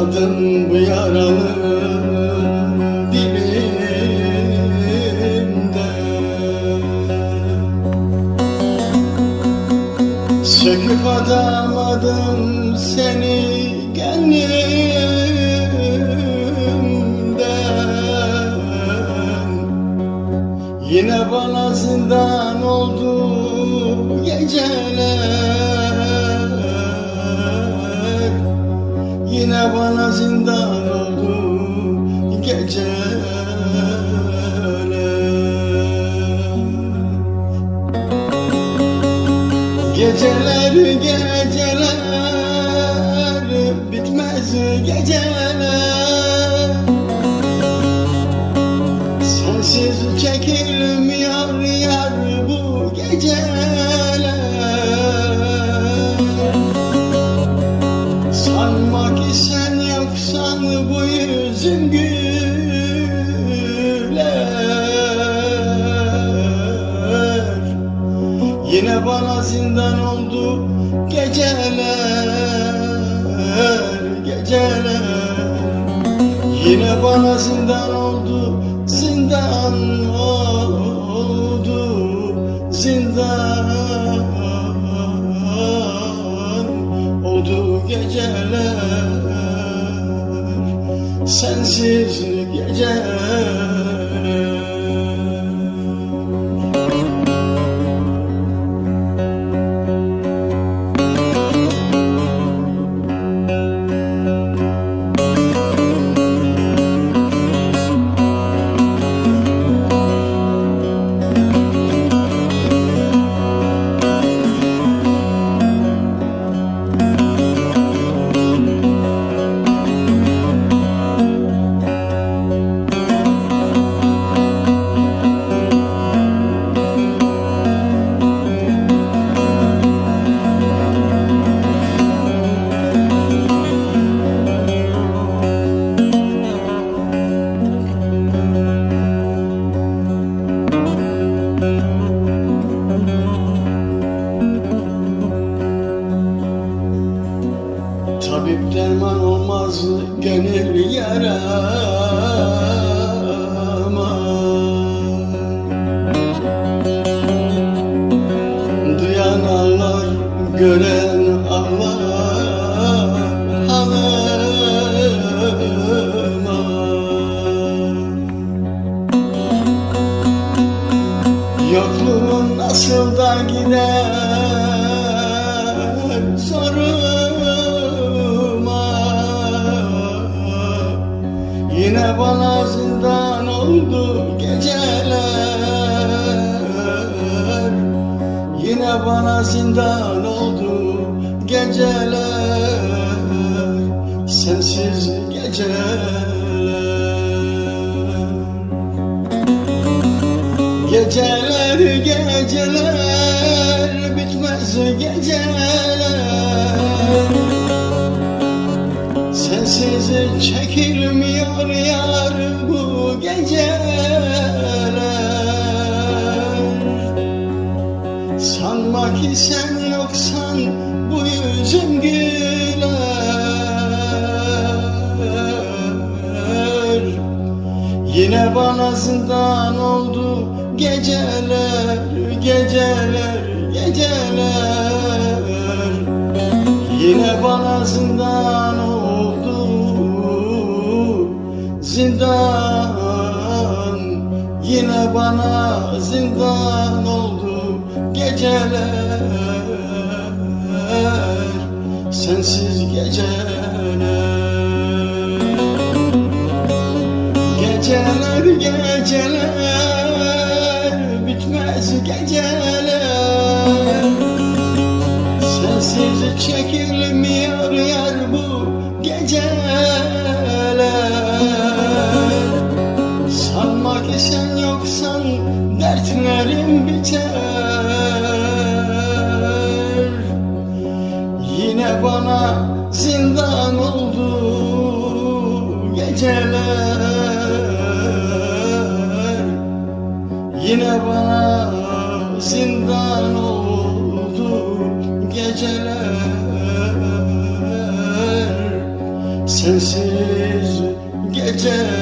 Kanamadın bu yaralı dilimde. Söküp atamadım seni gönlümden Yine bana zindan oldu geceler Yine bana zindan oldu. Geceler Geceler geceler bitmez geceler Bana zindan oldu geceler Geceler. Yine bana zindan oldu Zindan oldu Zindan oldu geceler. Sensiz geceler Tabip derman olmaz gönül yarama Duyan gören ağlar halıma Yokluğun nasıl da gider zindan oldu geceler. Yine bana zindan oldu geceler. Sensiz geceler. Geceler geceler bitmez geceler. Sensiz çekilmiyor Sanma ki sen yoksan bu yüzüm güler. Yine bana zindan oldu geceler, geceler, geceler. Yine bana zindan oldu zindan. Yine bana zindan oldu geceler Sensiz geceler. Geceler geceler bitmez geceler. Sensiz çekilmiyor yar bu geceler. Sanma ki sen yoksan dertlerim biter Yine bana zindan oldu geceler. Sensiz geceler.